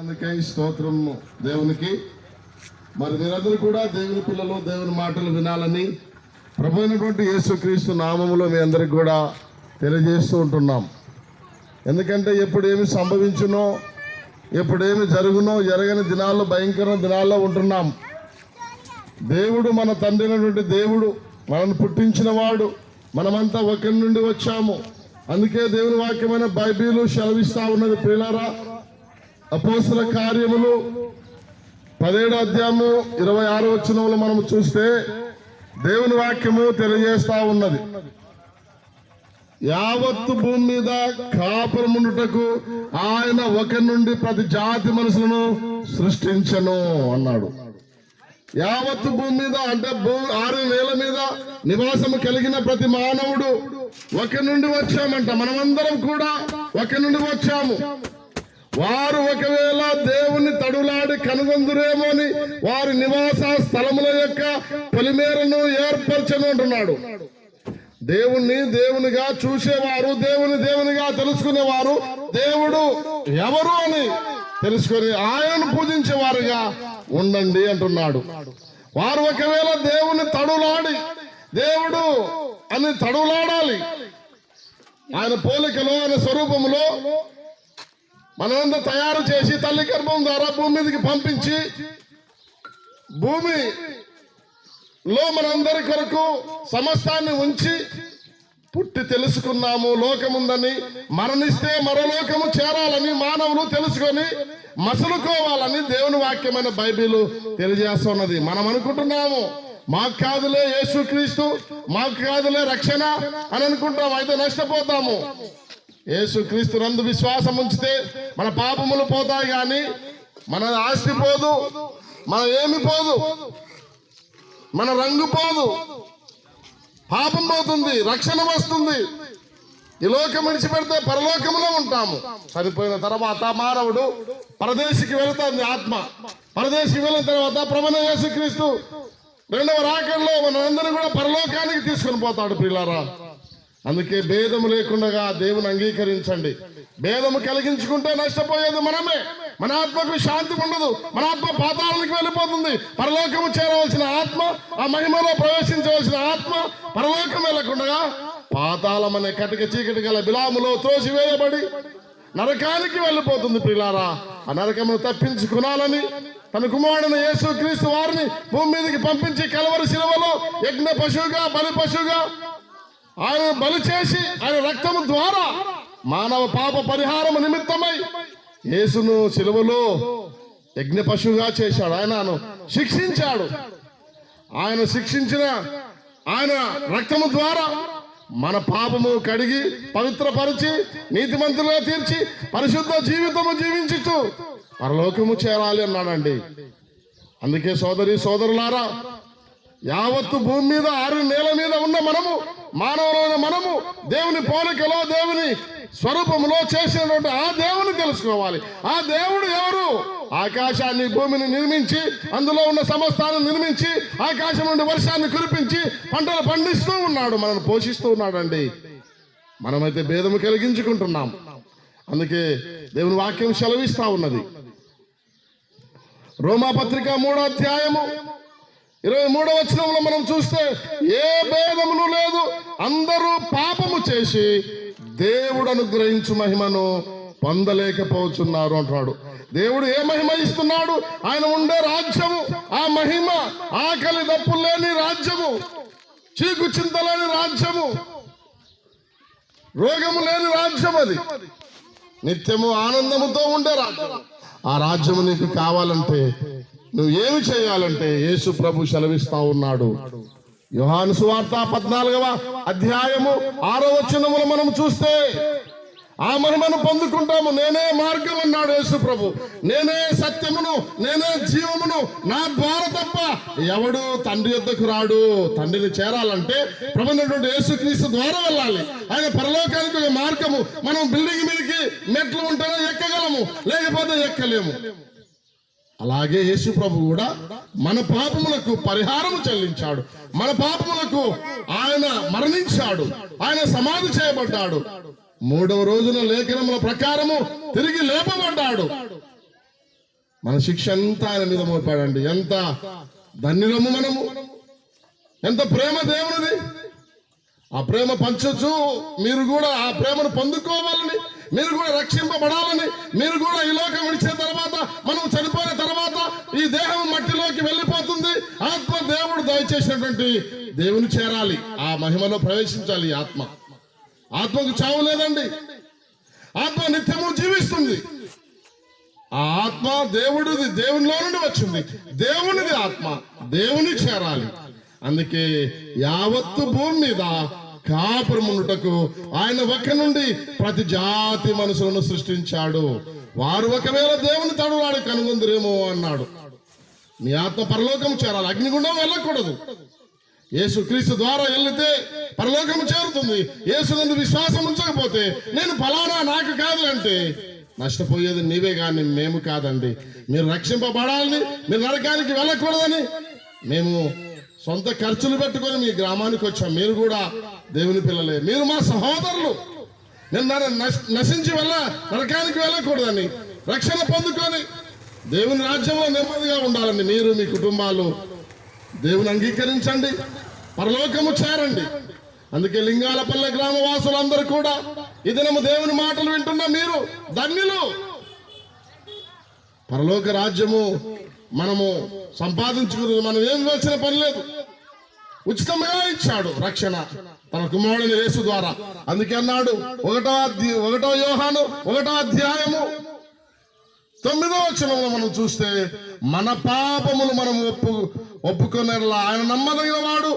అందుకే ఈ స్తోత్రం దేవునికి. మరి మీరందరూ కూడా దేవుని పిల్లలు దేవుని మాటలు వినాలని ప్రభు అయినటువంటి యేసుక్రీస్తు నామములో మీ అందరికి కూడా తెలియజేస్తూ ఉంటున్నాం. ఎందుకంటే ఎప్పుడేమి సంభవించునో ఎప్పుడేమి జరుగునో జరగని దినాల్లో భయంకర దినాల్లో ఉంటున్నాం. దేవుడు మన తండ్రి అయినటువంటి దేవుడు మనల్ని పుట్టించిన వాడు మనమంతా ఒకరి నుండి వచ్చాము. అందుకే దేవుని వాక్యమైన బైబిలు సెలవిస్తూ ఉన్నది ప్రియులారా అపోసల కార్యములు. పదిహేడు అధ్యాయము ఇరవై ఆరు వచ్చినములు మనం చూస్తే దేవుని వాక్యము తెలియజేస్తా ఉన్నది. యావత్తు భూమి మీద కాపురముండుటకు ఆయన ఒకరి నుండి ప్రతి జాతి మనుషులను సృష్టించను అన్నాడు. యావత్తు భూమి మీద అంటే భూ ఆరు వేల మీద నివాసము కలిగిన ప్రతి మానవుడు ఒక నుండి వచ్చామంట. మనమందరం కూడా ఒక నుండి వచ్చాము. వారు ఒకవేళ దేవుని తడులాడి కనుగొందురేమో అని వారి నివాస స్థలముల యొక్క పొలిమేరను ఏర్పరచను అంటున్నాడు. దేవుణ్ణి దేవునిగా చూసేవారు దేవుని దేవునిగా తెలుసుకునేవారు దేవుడు ఎవరు అని తెలుసుకొని ఆయనను పూజించేవారుగా ఉండండి అంటున్నాడు. వారు ఒకవేళ దేవుని తడులాడి దేవుడు అని తడులాడాలి ఆయన పోలికలో ఆయన స్వరూపంలో మనమంతా తయారు చేసి తల్లి గర్భం ద్వారా భూమి మీదకి పంపించి భూమి లో మనందరి కొరకు సమస్తాన్ని ఉంచి పుట్టి తెలుసుకున్నాము లోకముందని మరణిస్తే మరోలోకము చేరాలని మానవులు తెలుసుకొని మసలుకోవాలని దేవుని వాక్యమైన బైబిల్ తెలియజేస్తున్నది. మనం అనుకుంటున్నాము మాకు కాదులే యేసుక్రీస్తు మాకు కాదులే రక్షణ అని అనుకుంటాం అయితే నష్టపోతాము. యేసుక్రీస్తు నందు విశ్వాసం ఉంచితే మన పాపములు పోతాయి కానీ మన ఆస్తి పోదు మన ఏమి పోదు మన రంగు పోదు. పాపం పోతుంది రక్షణ వస్తుంది. ఈ లోకం విడిచిపెడితే పరలోకంలో ఉంటాము. చనిపోయిన తర్వాత మానవుడు పరదేశికి వెళుతుంది ఆత్మ. పరదేశికి వెళ్ళిన తర్వాత ప్రమణ యేసుక్రీస్తు రెండవ రాకంలో మనందరం కూడా పరలోకానికి తీసుకొని పోతాడు పిల్లరా అందుకే భేదము లేకుండా దేవుని అంగీకరించండి. భేదము కలిగించుకుంటే నష్టపోయేది మనమే. మన ఆత్మకు శాంతి ఉండదు. మన ఆత్మ పాతాళానికి వెళ్ళిపోతుంది. పరలోకము చేరవలసిన ఆత్మ ఆ మహిమలో ప్రవేశించవలసిన ఆత్మ పరలోకం వెళ్ళకుండా పాతాళం అనే కటిక చీకటి గల బిలాములో త్రోసివేయబడి నరకానికి వెళ్ళిపోతుంది ప్రిలారా. ఆ నరకమును తప్పించుకునాలని తన కుమారుడిని యేసు క్రీస్తు వారిని భూమి మీదకి పంపించి కలవరి శిలవలో యజ్ఞ పశువుగా బలి పశువుగా ఆయన బలి చేసి ఆయన రక్తము ద్వారా మానవ పాప పరిహారం నిమిత్తమై యేసును సిలువలో యజ్ఞ పశువుగా చేశాడు. ఆయనను శిక్షించాడు. ఆయన శిక్షించిన ఆయన రక్తము ద్వారా మన పాపము కడిగి పవిత్రపరిచి నీతిమంతులుగా తీర్చి పరిశుద్ధ జీవితము జీవించుతూ పరలోకము చేరాలి అన్నాడండి. అందుకే సోదరి సోదరులారా యావత్తు భూమి మీద ఆరు నేల మీద ఉన్న మనము మానవులైన మనము దేవుని పోలికలో దేవుని స్వరూపములో చేసినటువంటి ఆ దేవుని తెలుసుకోవాలి. ఆ దేవుడు ఎవరు? ఆకాశాన్ని భూమిని నిర్మించి అందులో ఉన్న సమస్తాన్ని నిర్మించి ఆకాశం నుండి వర్షాన్ని కురిపించి పంటలు పండిస్తూ ఉన్నాడు మనల్ని పోషిస్తూ ఉన్నాడండి. మనమైతే భేదము కలిగించుకుంటున్నాం. అందుకే దేవుని వాక్యం సెలవిస్తా ఉన్నది. రోమాపత్రిక మూడో అధ్యాయము ఇరవై మూడవ వచనంలో మనం చూస్తే ఏ భేదములు లేదు అందరూ పాపము చేసి దేవుడు అనుగ్రహించు మహిమను పొందలేకపోతున్నారు అంటున్నాడు. దేవుడు ఏ మహిమ ఇస్తున్నాడు? ఆయన ఉండే రాజ్యము ఆ మహిమ ఆకలి దప్పులు లేని రాజ్యము చీకు చింతలేని రాజ్యము రోగము లేని రాజ్యం అది. నిత్యము ఆనందముతో ఉండే రాజ్యం. ఆ రాజ్యము నీకు కావాలంటే నువ్వు ఏమి చేయాలంటే యేసు ప్రభు సెలవిస్తా ఉన్నాడు. యుహాను సువార్త పద్నాలుగవ అధ్యాయము ఆరో వచ్చినములు మనం చూస్తే ఆ మహిమను పొందుకుంటాము. నేనే మార్గం అన్నాడు యేసు ప్రభు. నేనే సత్యమును నేనే జీవమును నా ద్వారా తప్ప ఎవడు తండ్రి యొద్దకు రాడు. తండ్రిని చేరాలంటే ప్రభుత్వ యేసుక్రీస్తు ద్వారా వెళ్ళాలి. ఆయన పరలోకానికి మార్గము. మనం బిల్డింగ్ మీదకి మెట్లు ఉంటేనే ఎక్కగలము లేకపోతే ఎక్కలేము. అలాగే యేసు ప్రభు కూడా మన పాపములకు పరిహారం చెల్లించాడు. మన పాపములకు ఆయన మరణించాడు. ఆయన సమాధి చేయబడ్డాడు. మూడవ రోజున లేఖనముల ప్రకారము తిరిగి లేపబడ్డాడు. మన శిక్ష అంతా ఆయన మీద మోపాడండి. ఎంత ధన్యులము మనము. ఎంత ప్రేమ దేవునిది. ఆ ప్రేమ పంచొచ్చు. మీరు కూడా ఆ ప్రేమను పొందుకోవాలని మీరు కూడా రక్షింపబడాలని మీరు కూడా ఈ లోకం విడిచిన తర్వాత మనం చనిపోయిన తర్వాత ఈ దేహం మట్టిలోకి వెళ్ళిపోతుంది. ఆత్మ దేవుడు దయచేసినటువంటి దేవుని చేరాలి. ఆ మహిమలో ప్రవేశించాలి ఆత్మ. ఆత్మకు చావు లేదండి. ఆత్మ నిత్యము జీవిస్తుంది. ఆ ఆత్మ దేవుడిది దేవునిలో నుండి వచ్చింది. దేవునిది ఆత్మ దేవుని చేరాలి. అందుకే యావత్తు భూమి మీద కాపురమునుటకు ఆయన ఒక్క నుండి ప్రతి జాతి మనుషులను సృష్టించాడు. వారు ఒకవేళ దేవుని తడువాడు కనుగొందురేమో అన్నాడు. నీ ఆత్మ పరలోకం చేరాలి. అగ్నిగుండం వెళ్ళకూడదు. యేసు క్రీస్తు ద్వారా వెళ్తే పరలోకం చేరుతుంది. యేసు నందు విశ్వాసం ఉంచకపోతే నేను ఫలానా నాకు కాదు అంటే నష్టపోయేది నీవే కానీ మేము కాదండి. మీరు రక్షింపబడాలని మీరు నరకానికి వెళ్ళకూడదని మేము సొంత ఖర్చులు పెట్టుకొని మీ గ్రామానికి వచ్చాం. మీరు కూడా దేవుని పిల్లలే మీరు మా సహోదరులు. నేను నశించి వెళ్ళ నరకానికి వెళ్ళకూడదని రక్షణ పొందుకొని దేవుని రాజ్యంలో నెమ్మదిగా ఉండాలని మీరు మీ కుటుంబాలు దేవుని అంగీకరించండి పరలోకము చేరండి. అందుకే లింగాలపల్లె గ్రామ వాసులందరూ కూడా ఈ దినము దేవుని మాటలు వింటున్న మీరు ధన్యులు. పరలోక రాజ్యము మనము సంపాదించుకున్నది మనం ఏం వేసిన పని లేదు. ఉచితంగా ఇచ్చాడు రక్షణ తన కుమారుని యేసు ద్వారా. అందుకే అన్నాడు ఒకటో ఒకటో యోహాను ఒకటో అధ్యాయము. తొమ్మిదో వచనంలో మనం చూస్తే మన పాపములు మనం ఒప్పు ఒప్పుకునేలా ఆయన నమ్మదగిన వాడు